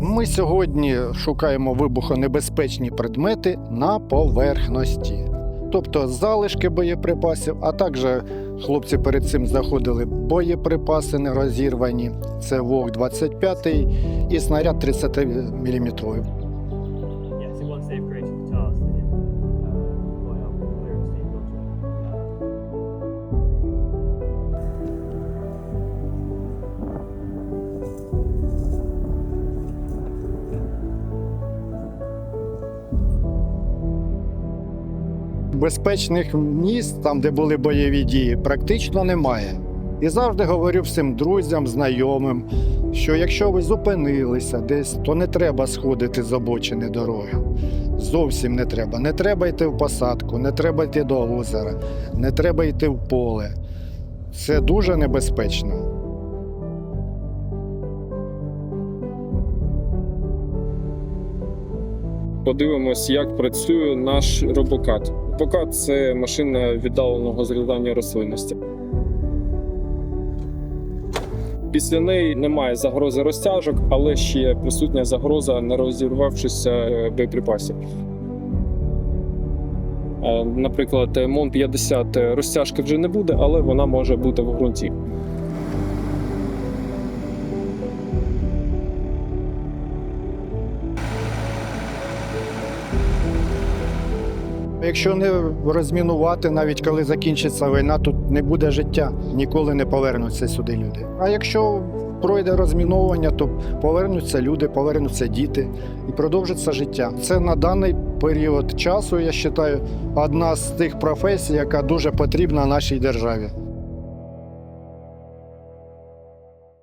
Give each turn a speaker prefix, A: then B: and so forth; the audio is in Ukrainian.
A: Ми сьогодні шукаємо вибухонебезпечні предмети на поверхності, тобто залишки боєприпасів, а також хлопці перед цим знаходили боєприпаси нерозірвані. Це вог 25 і снаряд 30 мм. Безпечних місць, там, де були бойові дії, практично немає. І завжди говорю всім друзям, знайомим, що якщо ви зупинилися десь, то не треба сходити з обочини дороги. Зовсім не треба. Не треба йти в посадку, не треба йти до озера, не треба йти в поле. Це дуже небезпечно.
B: Подивимось, як працює наш робокат. Робокат це машина віддаленого зрізання рослинності. Після неї немає загрози розтяжок, але ще присутня загроза нерозірвавшися е, боєприпасів. Е, Наприклад, МОН 50 розтяжки вже не буде, але вона може бути в ґрунті.
A: Якщо не розмінувати, навіть коли закінчиться війна, тут не буде життя, ніколи не повернуться сюди люди. А якщо пройде розміновування, то повернуться люди, повернуться діти і продовжиться життя. Це на даний період часу, я вважаю, одна з тих професій, яка дуже потрібна нашій державі.